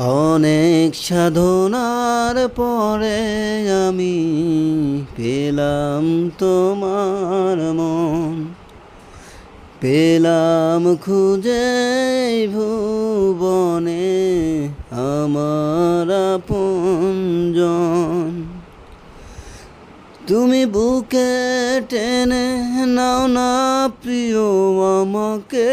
অনেক সাধনার পরে আমি পেলাম তোমার মন। পেলাম খুঁজে ভুবনে আমার আপনজন তুমি বুকে টেনে নাও না প্রিয় আমাকে।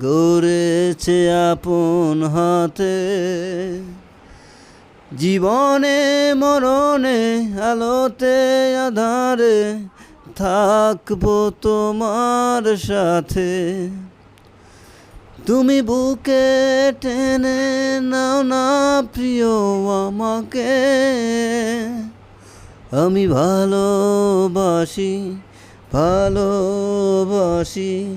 গড়েছে আপন হাতে। জীবনে, মরণে, আলোতে, আধারে থাকব তোমার সাথে। তুমি বুকে টেনে নাও না প্রিয় আমাকে। আমি ভালোবাসি ভালোবাসি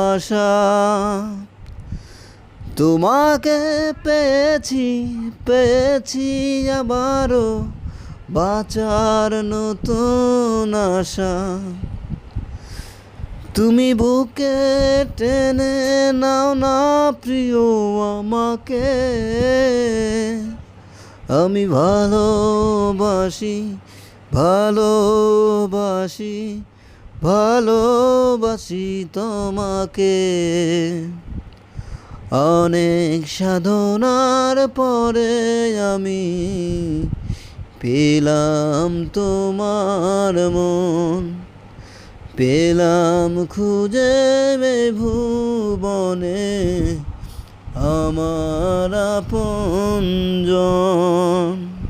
তোমাকে পেয়েছি পেয়েছি আবারও বাঁচার নতুন আশা। তুমি বুকে টেনে নাও না প্রিয় আমাকে। আমি ভালোবাসি ভালোবাসি ভালোবাসি তোমাকে। অনেক সাধনার পরে আমি পেলাম তোমার মন। পেলাম খুঁজে বে ভুবনে আমার আপনজন।